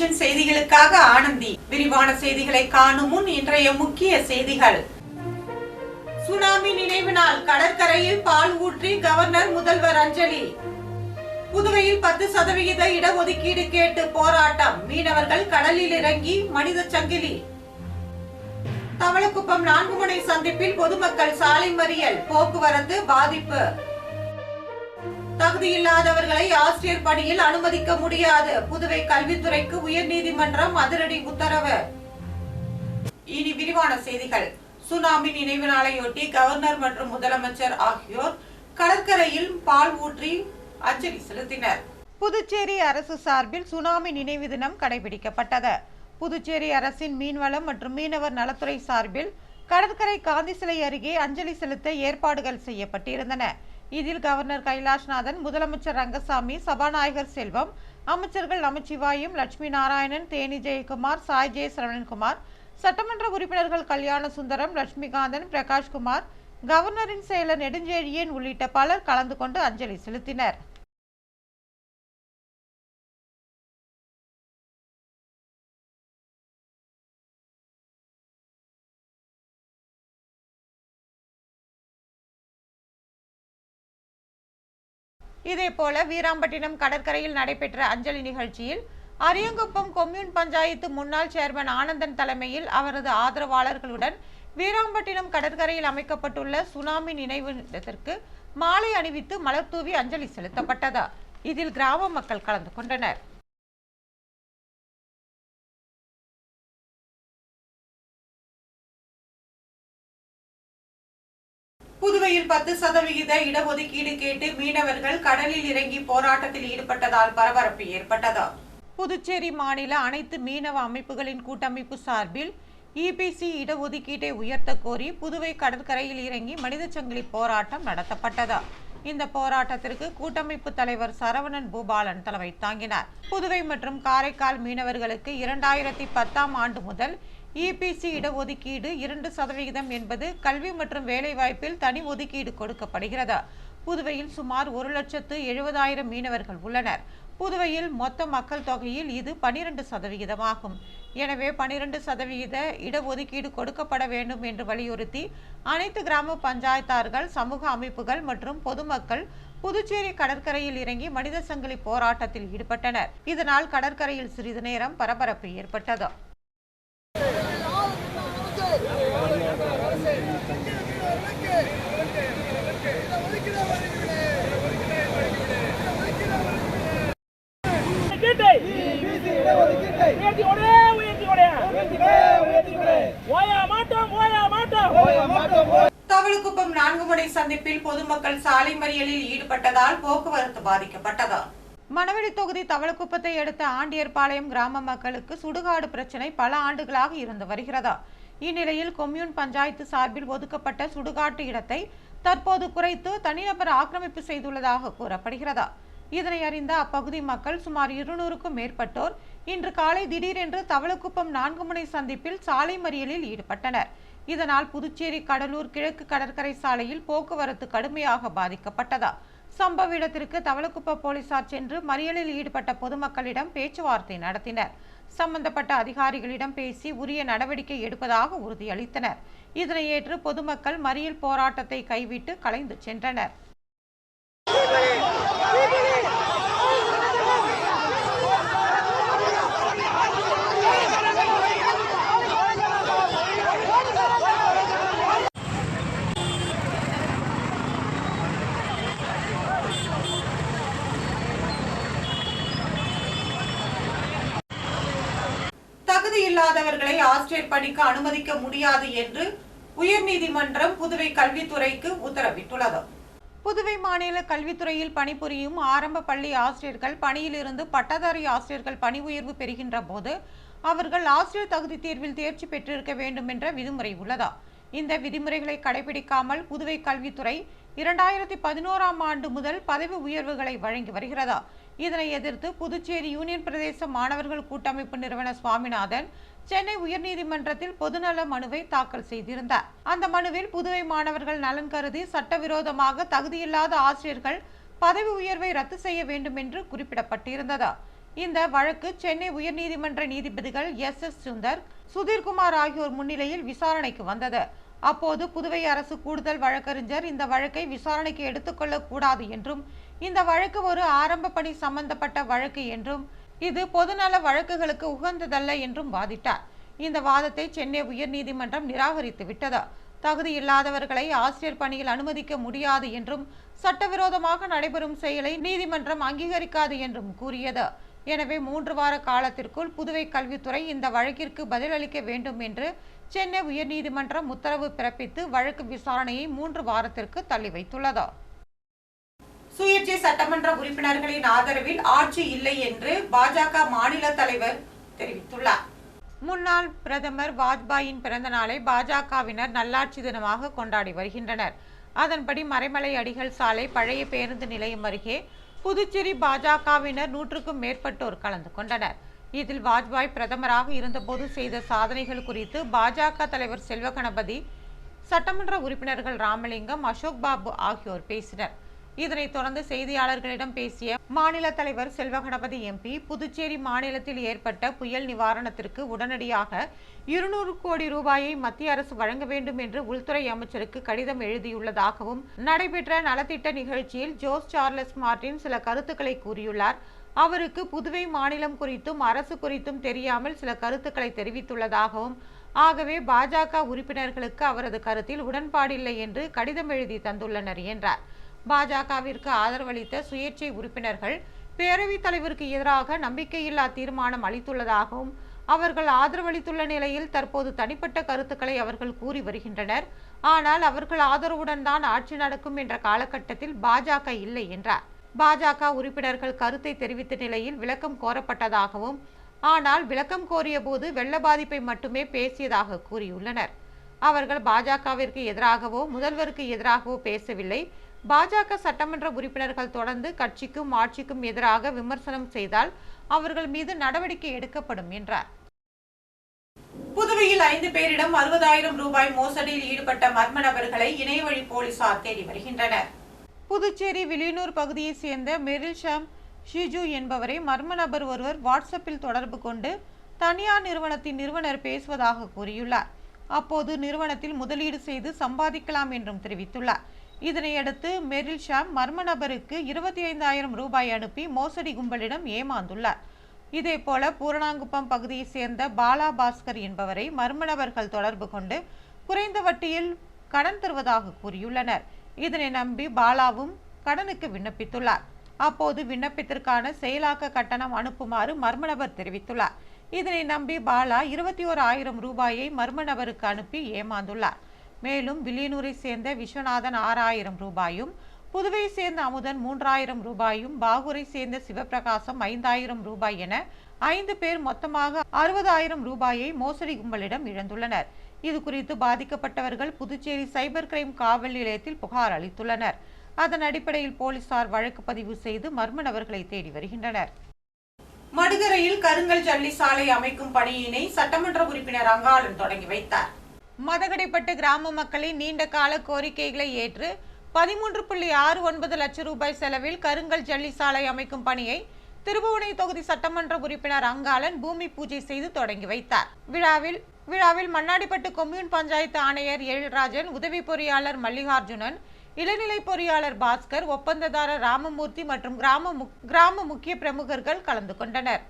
Vision செய்திகளுக்காக ஆனந்தி. விரிவான செய்திகளை காணும் முன் இன்றைய முக்கிய செய்திகள். சுனாமி நினைவு நாள். கடற்கரையில் பால் ஊற்றி கவர்னர் முதல்வர் அஞ்சலி. புதுவையில் பத்து சதவிகித இடஒதுக்கீடு கேட்டு போராட்டம். மீனவர்கள் கடலில் இறங்கி மனித சங்கிலி. தவளக்குப்பம் நான்கு முனை சந்திப்பில் பொதுமக்கள் சாலை மறியல். போக்குவரத்து பாதிப்பு. தகுதியில்லாதவர்களை ஆசிரியர் பணியில் அனுமதிக்க முடியாது. புதுவை கல்வித்துறைக்கு உயர்நீதிமன்றம் அதிரடி உத்தரவு. இனி விரிவான செய்திகள். சுனாமி நினைவு நாளையொட்டி கவர்னர் மற்றும் முதலமைச்சர் ஆகியோர் கடற்கரையில் பால் ஊற்றி அஞ்சலி செலுத்தினர். புதுச்சேரி அரசு சார்பில் சுனாமி நினைவு தினம் கடைபிடிக்கப்பட்டது. புதுச்சேரி அரசின் மீன்வளம் மற்றும் மீனவர் நலத்துறை சார்பில் கடற்கரை காந்தி சிலை அருகே அஞ்சலி செலுத்த ஏற்பாடுகள் செய்யப்பட்டிருந்தன. இதில் கவர்னர் கைலாஷ்நாதன் முதலமைச்சர் ரங்கசாமி சபாநாயகர் செல்வம் அமைச்சர்கள் நமச்சிவாயும் லட்சுமி நாராயணன் தேனி ஜெயக்குமார் சாய் ஜெய சரவணன்குமார் சட்டமன்ற உறுப்பினர்கள் கல்யாண சுந்தரம் லட்சுமிகாந்தன் பிரகாஷ்குமார் கவர்னரின் செயலர் நெடுஞ்செழியன் உள்ளிட்ட பலர் கலந்து கொண்டு அஞ்சலி செலுத்தினர். இதேபோல வீராம்பட்டினம் கடற்கரையில் நடைபெற்ற அஞ்சலி நிகழ்ச்சியில் அரியங்குப்பம் கொம்யூன் பஞ்சாயத்து முன்னாள் சேர்மன் ஆனந்தன் தலைமையில் அவரது ஆதரவாளர்களுடன் வீராம்பட்டினம் கடற்கரையில் அமைக்கப்பட்டுள்ள சுனாமி நினைவு இடத்திற்கு மாலை அணிவித்து மலர் தூவி அஞ்சலி செலுத்தப்பட்டதா. இதில் கிராம மக்கள் கலந்து கொண்டனர். புதுவையில் பத்து சதவிகித இடஒதுக்கீடு கேட்டு மீனவர்கள் கடலில் இறங்கி போராட்டத்தில் ஈடுபட்டதால் பரபரப்பு ஏற்பட்டது. புதுச்சேரி மாநில அனைத்து மீனவ அமைப்புகளின் கூட்டமைப்பு சார்பில் இபிசி இடஒதுக்கீட்டை உயர்த்த கோரி புதுவை கடற்கரையில் இறங்கி மனித சங்கிலி போராட்டம் நடத்தப்பட்டது. இந்த போராட்டத்திற்கு கூட்டமைப்பு தலைவர் சரவணன் பூபாலன் தலைமை தாங்கினார். புதுவை மற்றும் காரைக்கால் மீனவர்களுக்கு இரண்டாயிரத்தி பத்தாம் ஆண்டு முதல் இபிசி இடஒதுக்கீடு இரண்டு சதவிகிதம் என்பது கல்வி மற்றும் வேலைவாய்ப்பில் தனி ஒதுக்கீடு கொடுக்கப்படுகிறது? புதுவையில் சுமார் ஒரு லட்சத்து எழுபதாயிரம் மீனவர்கள் உள்ளனர். புதுவையில் மொத்த மக்கள் தொகையில் இது பனிரெண்டு சதவிகிதமாகும். எனவே பனிரெண்டு சதவிகித இடஒதுக்கீடு கொடுக்கப்பட வேண்டும் என்று வலியுறுத்தி அனைத்து கிராம பஞ்சாயத்தார்கள் சமூக அமைப்புகள் மற்றும் பொதுமக்கள் புதுச்சேரி கடற்கரையில் இறங்கி மனித சங்கிலி போராட்டத்தில் ஈடுபட்டனர். இதனால் கடற்கரையில் சிறிது நேரம் பரபரப்பு ஏற்பட்டது ஒதுக்கீட்டை உயர்த்தி கொடே உயர்த்தி கொடே ஓயா மாட்டோம் ஓயா மாட்டோம் தவளுக்குப்பம் நான்கு முனை சந்திப்பில் பொதுமக்கள் சாலை மறியலில் ஈடுபட்டதால் போக்குவரத்து பாதிக்கப்பட்டது. மணவெளி தொகுதி தவளக்குப்பத்தை அடுத்த ஆண்டியர்பாளையம் கிராம மக்களுக்கு சுடுகாடு பிரச்சனை பல ஆண்டுகளாக இருந்து வருகிறதா. இந்நிலையில் கொம்யூன் பஞ்சாயத்து சார்பில் ஒதுக்கப்பட்ட சுடுகாட்டு இடத்தை தற்போது குறைத்து தனிநபர் ஆக்கிரமிப்பு செய்துள்ளதாக கூறப்படுகிறது? இதனை அறிந்த அப்பகுதி மக்கள் சுமார் இருநூறுக்கும் மேற்பட்டோர் இன்று காலை திடீரென்று தவளக்குப்பம் நான்கு முனை சந்திப்பில் சாலை மறியலில் ஈடுபட்டனர். இதனால் புதுச்சேரி கடலூர் கிழக்கு கடற்கரை சாலையில் போக்குவரத்து கடுமையாக பாதிக்கப்பட்டதா? சம்பவ இடத்திற்கு தவளக்குப்ப போலீசார் சென்று மறியலில் ஈடுபட்ட பொதுமக்களிடம் பேச்சுவார்த்தை நடத்தினர். சம்பந்தப்பட்ட அதிகாரிகளிடம் பேசி உரிய நடவடிக்கை எடுப்பதாக உறுதியளித்தனர். இதனை ஏற்று பொதுமக்கள் மறியல் போராட்டத்தை கைவிட்டு கலைந்து சென்றனர். தகுதி இல்லாதவர்களை ஆசிரியர் பணிக்கு அனுமதிக்க முடியாது என்று உயர்நீதிமன்றம் புதுவை கல்வித்துறைக்கு உத்தரவிட்டுள்ளது. புதுவை மாநில கல்வித்துறையில் பணிபுரியும் ஆரம்ப பள்ளி ஆசிரியர்கள் பணியிலிருந்து பட்டதாரி ஆசிரியர்கள் பணி உயர்வு பெறுகின்ற போது அவர்கள் ஆசிரியர் தகுதி தேர்வில் தேர்ச்சி பெற்றிருக்க வேண்டும் என்ற விதிமுறை உள்ளதா? இந்த விதிமுறைகளை கடைபிடிக்காமல் புதுவை கல்வித்துறை இரண்டாயிரத்தி பதினோராம் ஆண்டு முதல் பதவி உயர்வுகளை வழங்கி வருகிறதா? இதனை எதிர்த்து புதுச்சேரி யூனியன் பிரதேச மாணவர்கள் கூட்டமைப்பு நிறுவன சுவாமிநாதன் சென்னை உயர்நீதிமன்றத்தில் பொதுநல மனுவை தாக்கல் செய்திருந்தார். அந்த மனுவில் புதுவை மாணவர்கள் நலன் கருதி சட்டவிரோதமாக தகுதியில்லாத ஆசிரியர்கள் பதவி உயர்வை ரத்து செய்ய வேண்டும் என்று குறிப்பிடப்பட்டிருந்தது. இந்த வழக்கு சென்னை உயர்நீதிமன்ற நீதிபதிகள் எஸ் எஸ் சுந்தர் சுதீர்குமார் ஆகியோர் முன்னிலையில் விசாரணைக்கு வந்தது. அப்போது புதுவை அரசு கூடுதல் வழக்கறிஞர் இந்த வழக்கை விசாரணைக்கு எடுத்துக்கொள்ளக்கூடாது என்றும் இந்த வழக்கு ஒரு ஆரம்ப பணி சம்பந்தப்பட்ட வழக்கு என்றும் இது பொதுநல வழக்குகளுக்கு உகந்ததல்ல என்றும் வாதிட்டார். இந்த வாதத்தை சென்னை உயர்நீதிமன்றம் நிராகரித்து விட்டது. தகுதி இல்லாதவர்களை ஆசிரியர் பணியில் அனுமதிக்க முடியாது என்றும் சட்டவிரோதமாக நடைபெறும் செயலை நீதிமன்றம் அங்கீகரிக்காது என்றும் கூறியது. எனவே மூன்று வார காலத்திற்குள் புதுவை கல்வித்துறை இந்த வழக்கிற்கு பதிலளிக்க வேண்டும் என்று சென்னை உயர்நீதிமன்றம் உத்தரவு பிறப்பித்து வழக்கு விசாரணையை மூன்று வாரத்திற்கு தள்ளி வைத்துள்ளது. சுயேட்சை சட்டமன்ற உறுப்பினர்களின் ஆதரவில் ஆட்சி இல்லை என்று பாஜக மாநில தலைவர் தெரிவித்துள்ளார். முன்னாள் பிரதமர் வாஜ்பாயின் பிறந்த நாளை பாஜகவினர் நல்லாட்சி தினமாக கொண்டாடி வருகின்றனர். அதன்படி மறைமலை அடிகள் சாலை பழைய பேருந்து நிலையம் அருகே புதுச்சேரி பாஜகவினர் நூற்றுக்கும் மேற்பட்டோர் கலந்து கொண்டனர். இதில் வாஜ்பாய் பிரதமராக இருந்தபோது செய்த சாதனைகள் குறித்து பாஜக தலைவர் செல்வ கணபதி சட்டமன்ற உறுப்பினர்கள் ராமலிங்கம் அசோக் பாபு ஆகியோர் பேசினர். இதனைத் தொடர்ந்து செய்தியாளர்களிடம் பேசிய மாநில தலைவர் செல்வ கணபதி எம்பி புதுச்சேரி மாநிலத்தில் ஏற்பட்ட புயல் நிவாரணத்திற்கு உடனடியாக இருநூறு கோடி ரூபாயை மத்திய அரசு வழங்க வேண்டும் என்று உள்துறை அமைச்சருக்கு கடிதம் எழுதியுள்ளதாகவும் நடைபெற்ற நலத்திட்ட நிகழ்ச்சியில் ஜோஸ் சார்லஸ் மார்டின் சில கருத்துக்களை கூறியுள்ளார். அவருக்கு புதுவை மாநிலம் குறித்தும் அரசு குறித்தும் தெரியாமல் சில கருத்துக்களை தெரிவித்துள்ளதாகவும் ஆகவே பாஜக உறுப்பினர்களுக்கு அவரது கருத்தில் உடன்பாடில்லை என்று கடிதம் எழுதி தந்துள்ளனர் என்றார். பாஜகவிற்கு ஆதரவளித்த சுயேட்சை உறுப்பினர்கள் பேரவைத் தலைவருக்கு எதிராக நம்பிக்கையில்லா தீர்மானம் அளித்துள்ளதாகவும் அவர்கள் ஆதரவளித்துள்ள நிலையில் தற்போது தனிப்பட்ட கருத்துக்களை அவர்கள் கூறி வருகின்றனர். ஆனால் அவர்கள் ஆதரவுடன் தான் ஆட்சி நடக்கும் என்ற காலகட்டத்தில் பாஜக இல்லை என்றார். பாஜக உறுப்பினர்கள் கருத்தை தெரிவித்த நிலையில் விளக்கம் கோரப்பட்டதாகவும் ஆனால் விளக்கம் கோரிய போது வெள்ள பாதிப்பை மட்டுமே பேசியதாக கூறியுள்ளனர். அவர்கள் பாஜகவிற்கு எதிராகவோ முதல்வருக்கு எதிராகவோ பேசவில்லை. பாஜக சட்டமன்ற உறுப்பினர்கள் தொடர்ந்து கட்சிக்கும் ஆட்சிக்கும் எதிராக விமர்சனம் செய்தால் அவர்கள் மீது நடவடிக்கை எடுக்கப்படும் என்றார். புதுவையில் ஐந்து பேரிடம் அறுபதாயிரம் ரூபாய் மோசடியில் ஈடுபட்ட மர்ம நபர்களை இணையவழி போலீசார் தேடி வருகின்றனர். புதுச்சேரி வில்லியனூர் பகுதியைச் சேர்ந்த மெரில் ஷாம் ஷிஜு என்பவரை மர்ம நபர் ஒருவர் வாட்ஸ்அப்பில் தொடர்பு கொண்டு தனியார் நிறுவனத்தின் நிறுவனர் பேசுவதாக கூறியுள்ளார். அப்போது நிறுவனத்தில் முதலீடு செய்து சம்பாதிக்கலாம் என்றும் தெரிவித்துள்ளார். இதனையடுத்து மெரில் ஷாம் மர்ம நபருக்கு இருபத்தி ஐந்தாயிரம் ரூபாய் அனுப்பி மோசடி கும்பலிடம் ஏமாந்துள்ளார். இதேபோல பூரணாங்குப்பம் பகுதியைச் சேர்ந்த பாலா பாஸ்கர் என்பவரை மர்ம நபர்கள் தொடர்பு கொண்டு குறைந்த வட்டியில் கடன் தருவதாக கூறியுள்ளனர். இதனை நம்பி பாலாவும் கடனுக்கு விண்ணப்பித்துள்ளார். அப்போது விண்ணப்பத்திற்கான செயலாக்க கட்டணம் அனுப்புமாறு மர்ம நபர் தெரிவித்துள்ளார். இதனை நம்பி பாலா இருபத்தி ஓர் ஆயிரம் ரூபாயை மர்ம நபருக்கு அனுப்பி ஏமாந்துள்ளார். மேலும் வில்லியனூரை சேர்ந்த விஸ்வநாதன் ஆறாயிரம் ரூபாயும் புதுவை சேர்ந்த அமுதன் மூன்றாயிரம் ரூபாயும் பாகூரை சேர்ந்த சிவபிரகாசம் ஐந்தாயிரம் ரூபாய் என ஐந்து பேர் மொத்தமாக அறுபதாயிரம் ரூபாயை மோசடி கும்பலிடம் இழந்துள்ளனர். இது குறித்து பாதிக்கப்பட்டவர்கள் புதுச்சேரி சைபர் கிரைம் காவல் நிலையத்தில் புகார் அளித்துள்ளனர். அதன் அடிப்படையில் போலீசார் வழக்கு பதிவு செய்து மர்ம நபர்களை தேடி வருகின்றனர். மடுகரையில் கருங்கல் ஜல்லி சாலை அமைக்கும் பணியினை சட்டமன்ற உறுப்பினர் அங்காளன் தொடங்கி வைத்தார். மதகடைப்பட்டு கிராம மக்களின் நீண்ட கால கோரிக்கைகளை ஏற்று பதிமூன்று புள்ளி ஆறு ஒன்பது லட்சம் ரூபாய் செலவில் கருங்கல் ஜல்லி சாலை அமைக்கும் பணியை திருபுவனை தொகுதி சட்டமன்ற உறுப்பினர் அங்காளன் பூமி பூஜை செய்து தொடங்கி வைத்தார். விழாவில் விழாவில் மண்ணாடிப்பட்டு கொம்யூன் பஞ்சாயத்து ஆணையர் எழில்ராஜன் உதவி பொறியாளர் மல்லிகார்ஜுனன் இளநிலை பொறியாளர் பாஸ்கர் ஒப்பந்ததாரர் ராமமூர்த்தி மற்றும் கிராம கிராம முக்கிய பிரமுகர்கள் கலந்து கொண்டனர்.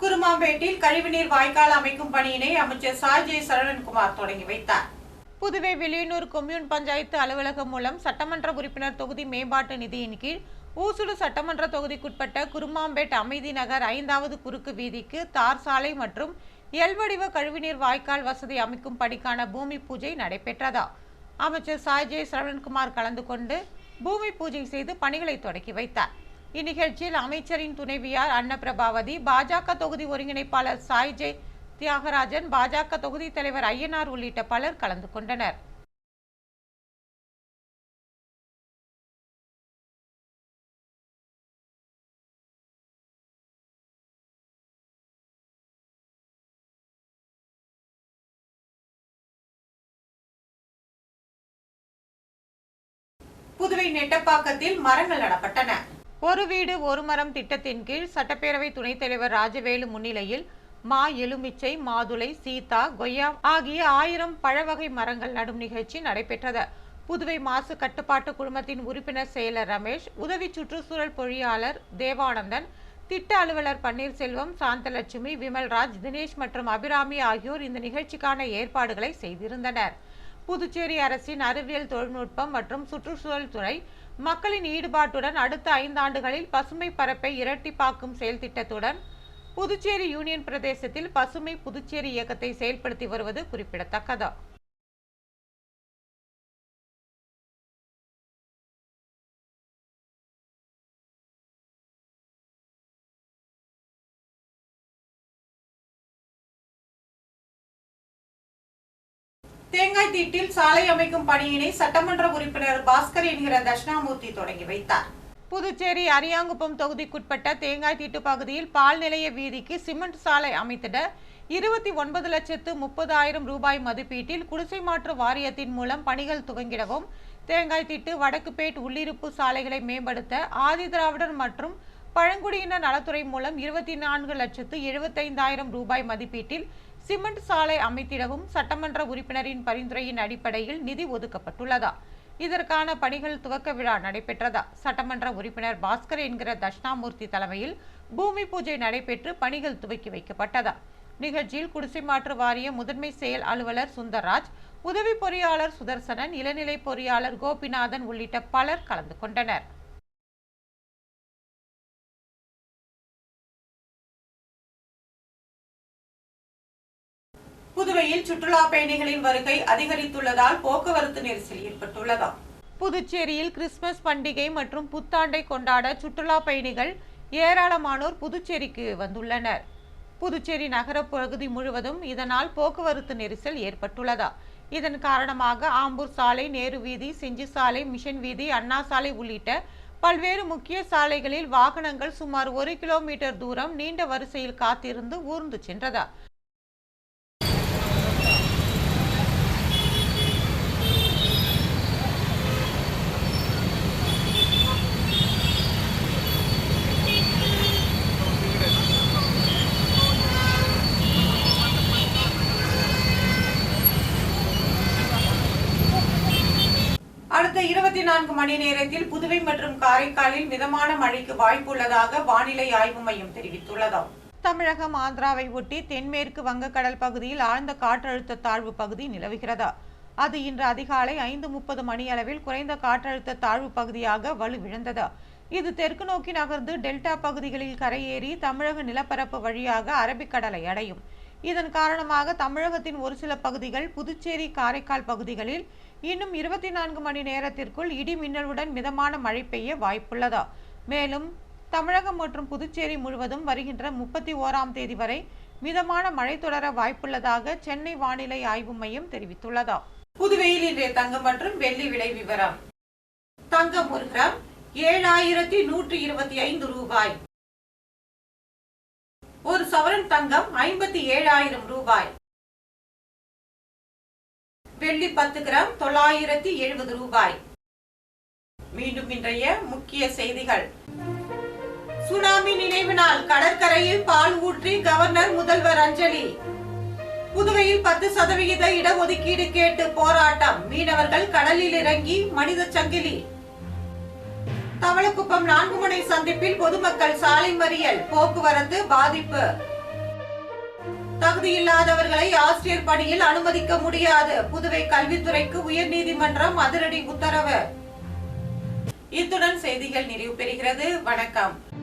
குருமாம்பேட்டில் கழிவுநீர் வாய்க்கால் அமைக்கும் பணியினை அமைச்சர் சாஜய் சரவணன்குமார் தொடங்கி வைத்தார். புதுவை வில்லியனூர் கொம்யூன் பஞ்சாயத்து அலுவலகம் மூலம் சட்டமன்ற உறுப்பினர் தொகுதி மேம்பாட்டு நிதியின் கீழ் ஊசுடு சட்டமன்ற தொகுதிக்குட்பட்ட குருமாம்பேட் அமைதி நகர் ஐந்தாவது குறுக்கு வீதிக்கு தார் சாலை மற்றும் எல் வடிவ கழிவுநீர் வாய்க்கால் வசதி அமைக்கும் பணிக்கான பூமி பூஜை நடைபெற்றதா. அமைச்சர் சாய்ஜே சரவணன்குமார் கலந்து கொண்டு பூமி பூஜை செய்து பணிகளை தொடக்கி வைத்தார். இந்நிகழ்ச்சியில் அமைச்சரின் துணைவியார் அன்னபிரபாவதி பாஜக தொகுதி ஒருங்கிணைப்பாளர் சாய் ஜெய் தியாகராஜன் பாஜக தொகுதி தலைவர் ஐயனார் உள்ளிட்ட பலர் கலந்து கொண்டனர். புதுவை நெட்டப்பாக்கத்தில் மரங்கள் நடப்பட்டன. ஒரு வீடு ஒரு மரம் திட்டத்தின் கீழ் சட்டப்பேரவை துணைத் தலைவர் ராஜவேலு முன்னிலையில் மா எலுமிச்சை மாதுளை சீதா கொய்யா ஆகிய ஆயிரம் பழவகை மரங்கள் நடும் நிகழ்ச்சி நடைபெற்றது. புதுவை மாசு கட்டுப்பாட்டு குழுமத்தின் உறுப்பினர் செயலர் ரமேஷ் உதவி சுற்றுச்சூழல் பொறியாளர் தேவானந்தன் திட்ட அலுவலர் பன்னீர்செல்வம் சாந்தலட்சுமி விமல்ராஜ் தினேஷ் மற்றும் அபிராமி ஆகியோர் இந்த நிகழ்ச்சிக்கான ஏற்பாடுகளை செய்திருந்தனர். புதுச்சேரி அரசின் அறிவியல் தொழில்நுட்பம் மற்றும் சுற்றுச்சூழல் துறை மக்களின் ஈடுபாட்டுடன் அடுத்த ஐந்தாண்டுகளில் பசுமை பரப்பை இரட்டிப்பாக்கும் செயல் திட்டத்துடன் புதுச்சேரி யூனியன் பிரதேசத்தில் பசுமை புதுச்சேரி இயக்கத்தை செயல்படுத்தி வருவது குறிப்பிடத்தக்கது. தேங்காய் தீட்டில் சாலை அமைக்கும் பணியினை சட்டமன்ற உறுப்பினர் பாஸ்கர் என்கிற தட்சிணாமூர்த்தி தொடங்கி வைத்தார். புதுச்சேரி அரியாங்குப்பம் தொகுதிக்குட்பட்ட தேங்காய் தீட்டு பகுதியில் பால் நிலைய வீதிக்கு சிமெண்ட் சாலை அமைத்திட இருபத்தி ஒன்பது லட்சத்து முப்பதாயிரம் ரூபாய் மதிப்பீட்டில் குடிசை மாற்று வாரியத்தின் மூலம் பணிகள் துவங்கிடவும் தேங்காய் தீட்டு வடக்குப்பேட் உள்ளிருப்பு சாலைகளை மேம்படுத்த ஆதி திராவிடர் மற்றும் பழங்குடியினர் நலத்துறை மூலம் இருபத்தி நான்கு லட்சத்து எழுபத்தைந்தாயிரம் ரூபாய் மதிப்பீட்டில் சிமெண்ட் சாலை அமைத்திடவும் சட்டமன்ற உறுப்பினரின் பரிந்துரையின் அடிப்படையில் நிதி ஒதுக்கப்பட்டுள்ளதா? இதற்கான பணிகள் துவக்க விழா நடைபெற்றதா? சட்டமன்ற உறுப்பினர் பாஸ்கர் என்கிற தட்சிணாமூர்த்தி தலைமையில் பூமி பூஜை நடைபெற்று பணிகள் துவக்கி வைக்கப்பட்டதா? நிகழ்ச்சியில் குடிசை மாற்று வாரிய முதன்மை செயல் அலுவலர் சுந்தர்ராஜ் உதவி பொறியாளர் சுதர்சனன் இளநிலை பொறியாளர் கோபிநாதன் உள்ளிட்ட பலர் கலந்து கொண்டனர். புதுவையில் சுற்றுலா பயணிகளின் வருகை அதிகரித்துள்ளதால் போக்குவரத்து நெரிசல் ஏற்பட்டுள்ளதாம். புதுச்சேரியில் கிறிஸ்துமஸ் பண்டிகை மற்றும் புத்தாண்டை கொண்டாட சுற்றுலா பயணிகள் ஏராளமானோர் புதுச்சேரிக்கு வந்துள்ளனர். புதுச்சேரி நகர பகுதி முழுவதும் இதனால் போக்குவரத்து நெரிசல் ஏற்பட்டுள்ளதா? இதன் காரணமாக ஆம்பூர் சாலை நேரு வீதி செஞ்சி சாலை மிஷன் வீதி அண்ணா சாலை உள்ளிட்ட பல்வேறு முக்கிய சாலைகளில் வாகனங்கள் சுமார் ஒரு கிலோமீட்டர் தூரம் நீண்ட வரிசையில் காத்திருந்து ஊர்ந்து சென்றதா அடுத்த இருபத்தி நான்கு மணி நேரத்தில் புதுவை மற்றும் காரைக்காலில் மிதமான மழைக்கு வாய்ப்பு உள்ளதாக வானிலை ஆய்வு மையம் தெரிவித்துள்ளதாம் தமிழகம் ஆந்திராவை ஒட்டி தென்மேற்கு வங்கக்கடல் பகுதியில் ஆழ்ந்த காற்றழுத்த தாழ்வு பகுதி நிலவுகிறதா. அது இன்று அதிகாலை ஐந்து முப்பது மணி அளவில் குறைந்த காற்றழுத்த தாழ்வு பகுதியாக வலுவிழந்தது இது தெற்கு நோக்கி நகர்ந்து டெல்டா பகுதிகளில் கரையேறி தமிழக நிலப்பரப்பு வழியாக அரபிக்கடலை அடையும். இதன் காரணமாக தமிழகத்தின் ஒரு சில பகுதிகள் புதுச்சேரி காரைக்கால் பகுதிகளில் இன்னும் இருபத்தி நான்கு மணி நேரத்திற்குள் இடி மின்னலுடன் மிதமான மழை பெய்ய வாய்ப்புள்ளதா. மேலும் தமிழகம் மற்றும் புதுச்சேரி முழுவதும் வருகின்ற முப்பத்தி ஓராம் தேதி வரை மிதமான மழை தொடர வாய்ப்புள்ளதாக சென்னை வானிலை ஆய்வு மையம் தெரிவித்துள்ளதா. புதுவையில் இன்றைய தங்கம் மற்றும் வெள்ளி விலை விவரம். தங்கம் ஒரு கிராம் ஏழாயிரத்தி நூற்றி இருபத்தி ஐந்து ரூபாய். ஒரு சவரன் தங்கம் ஐம்பத்தி ஏழாயிரம் ரூபாய். வெள்ளி பத்து கிராம் தொள்ளாயிரத்தி எழுபது ரூபாய். மீண்டும் இன்றைய முக்கிய செய்திகள். சுனாமி நினைவு நாள். கடற்கரையில் பால் ஊற்றி கவர்னர் முதல்வர் அஞ்சலி. புதுவையில் பத்து சதவிகித இடஒதுக்கீடு கேட்டு போராட்டம். மீனவர்கள் கடலில் இறங்கி மனித சங்கிலி. தவளக்குப்பம் நான்கு முனை சந்திப்பில் பொதுமக்கள் சாலை மறியல். போக்குவரத்து பாதிப்பு. தகுதியில்லாதவர்களை ஆசிரியர் பணியில் அனுமதிக்க முடியாது. புதுவை கல்வித்துறைக்கு உயர்நீதிமன்றம் அதிரடி உத்தரவு. இத்துடன் செய்திகள் நிறைவு பெறுகிறது. வணக்கம்.